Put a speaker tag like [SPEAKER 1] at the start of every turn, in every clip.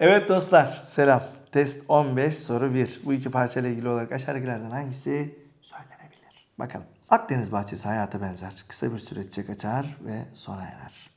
[SPEAKER 1] Evet dostlar selam. Test 15 soru 1. Bu iki parçayla ilgili olarak aşağıdakilerden hangisi söylenebilir? Bakalım. Akdeniz bahçesi hayata benzer. Kısa bir süre çiçek açar ve sona erer.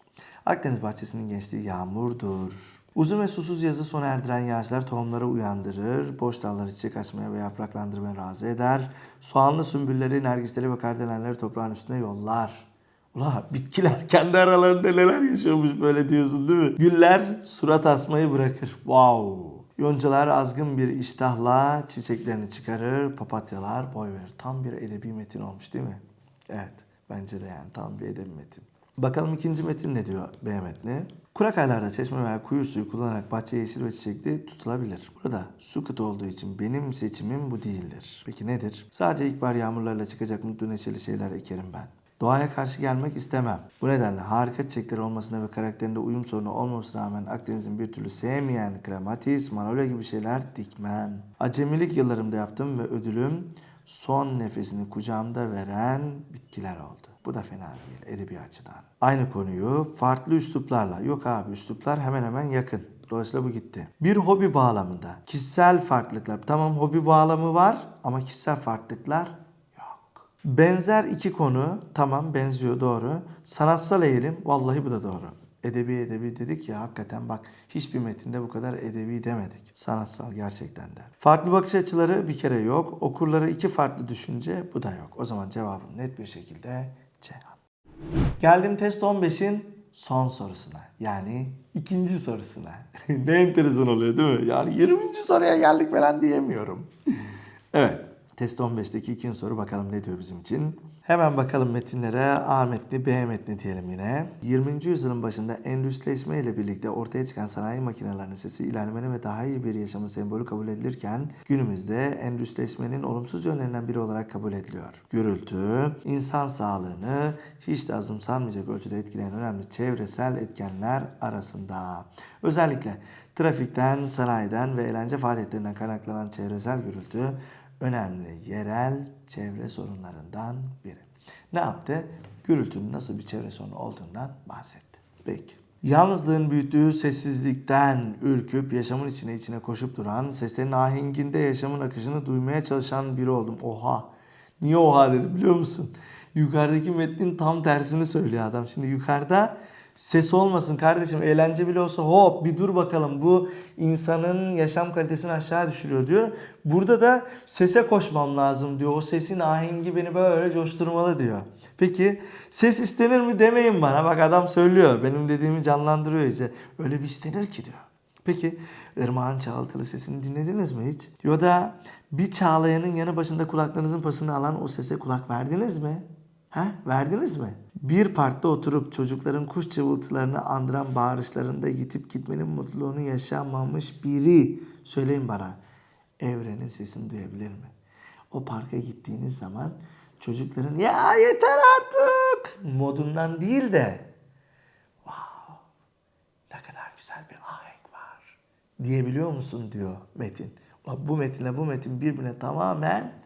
[SPEAKER 1] Akdeniz bahçesinin gençliği yağmurdur. Uzun ve susuz yazı sona erdiren yağışlar tohumları uyandırır, boş dalları çiçek açmaya ve yapraklandırmaya razı eder. Soğanlı sümbülleri, nergisleri ve kardelenleri toprağın üstüne yollar. Ula bitkiler kendi aralarında neler yaşıyormuş böyle diyorsun değil mi? Güller surat asmayı bırakır. Wow. Yoncalar azgın bir iştahla çiçeklerini çıkarır. Papatyalar boy verir. Tam bir edebi metin olmuş değil mi? Evet. Bence de yani tam bir edebi metin. Bakalım ikinci metin ne diyor B metni? Kurak aylarda çeşme veya kuyu suyu kullanarak bahçe yeşil ve çiçekli tutulabilir. Burada su kıtı olduğu için benim seçimim bu değildir. Peki nedir? Sadece ilkbahar yağmurlarla çıkacak mutlu neşeli şeyler ekerim ben. Doğaya karşı gelmek istemem. Bu nedenle harika çiçekleri olmasına ve karakterinde uyum sorunu olmamasına rağmen Akdeniz'in bir türlü sevmeyen klematis, manolya gibi şeyler dikmem. Acemilik yıllarımda yaptım ve ödülüm son nefesini kucağımda veren bitkiler oldu. Bu da fena değil edebi açıdan. Aynı konuyu farklı üsluplarla, yok abi üsluplar hemen hemen yakın. Dolayısıyla bu gitti. Bir hobi bağlamında kişisel farklılıklar. Tamam hobi bağlamı var ama kişisel farklılıklar. Benzer iki konu tamam benziyor doğru. Sanatsal eğilim vallahi bu da doğru. Edebi edebi dedik ya hakikaten bak hiçbir metinde bu kadar edebi demedik. Sanatsal gerçekten de. Farklı bakış açıları bir kere yok. Okurları iki farklı düşünce bu da yok. O zaman cevabım net bir şekilde Ceyhan. Geldim test 15'in son sorusuna. Yani ikinci sorusuna. ne enteresan oluyor değil mi? Yani 20. soruya geldik falan diyemiyorum. evet. Test 15'teki ikinci soru bakalım ne diyor bizim için. Hemen bakalım metinlere A metni, B metni diyelim yine. 20. yüzyılın başında endüstrileşme ile birlikte ortaya çıkan sanayi makinelerinin sesi ilerlemenin ve daha iyi bir yaşamın sembolü kabul edilirken günümüzde endüstrileşmenin olumsuz yönlerinden biri olarak kabul ediliyor. Gürültü, insan sağlığını hiç de azımsanmayacak ölçüde etkileyen önemli çevresel etkenler arasında. Özellikle trafikten, sanayiden ve eğlence faaliyetlerinden kaynaklanan çevresel gürültü önemli yerel çevre sorunlarından biri. Ne yaptı? Gürültünün nasıl bir çevre sorunu olduğundan bahsetti. Peki. Yalnızlığın büyüttüğü sessizlikten ürküp yaşamın içine içine koşup duran, seslerin ahenginde yaşamın akışını duymaya çalışan biri oldum. Oha! Niye oha dedim biliyor musun? Yukarıdaki metnin tam tersini söylüyor adam. Şimdi yukarıda ses olmasın kardeşim eğlence bile olsa hop bir dur bakalım bu insanın yaşam kalitesini aşağı düşürüyor diyor. Burada da sese koşmam lazım diyor. O sesin ahengi beni böyle coşturmalı diyor. Peki ses istenir mi demeyin bana. Bak adam söylüyor. Benim dediğimi canlandırıyor iyice. Öyle bir istenir ki diyor. Peki ırmağın çağıltılı sesini dinlediniz mi hiç? Ya da bir çağlayanın yanı başında kulaklarınızın pasını alan o sese kulak verdiniz mi? Ha? Verdiniz mi? Bir parkta oturup çocukların kuş cıvıltılarını andıran bağırışlarında yitip gitmenin mutluluğunu yaşamamış biri söyleyin bana. Evrenin sesini duyabilir mi? O parka gittiğiniz zaman çocukların ya yeter artık modundan değil de wow ne kadar güzel bir ahenk var diyebiliyor musun diyor metin. Bu metinle bu metin birbirine tamamen.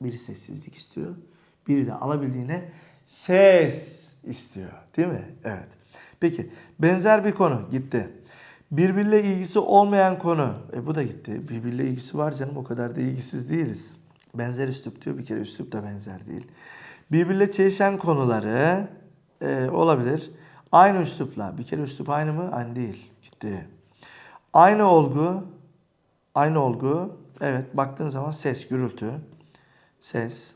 [SPEAKER 1] Biri sessizlik istiyor. Biri de alabildiğine ses istiyor. Değil mi? Evet. Peki benzer bir konu gitti. Birbiriyle ilgisi olmayan konu. E bu da gitti. Birbiriyle ilgisi var canım o kadar da ilgisiz değiliz. Benzer üslup diyor bir kere üslup da benzer değil. Birbiriyle çelişen konuları e, olabilir. Aynı üslupla. Bir kere üslup aynı mı? Aynı değil. Gitti. Aynı olgu. Aynı olgu. Evet baktığın zaman ses, gürültü. Ses.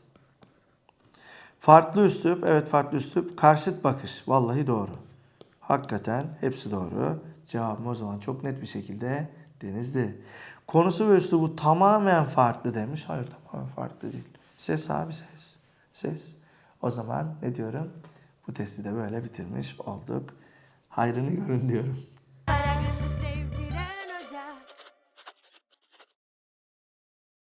[SPEAKER 1] Farklı üslup. Evet farklı üslup. Karşıt bakış. Vallahi doğru. Hakikaten hepsi doğru. Cevabım o zaman çok net bir şekilde Denizli. Konusu ve üslubu tamamen farklı demiş. Hayır tamamen farklı değil. Ses abi ses. Ses. O zaman ne diyorum? Bu testi de böyle bitirmiş olduk. Hayrını görün diyorum.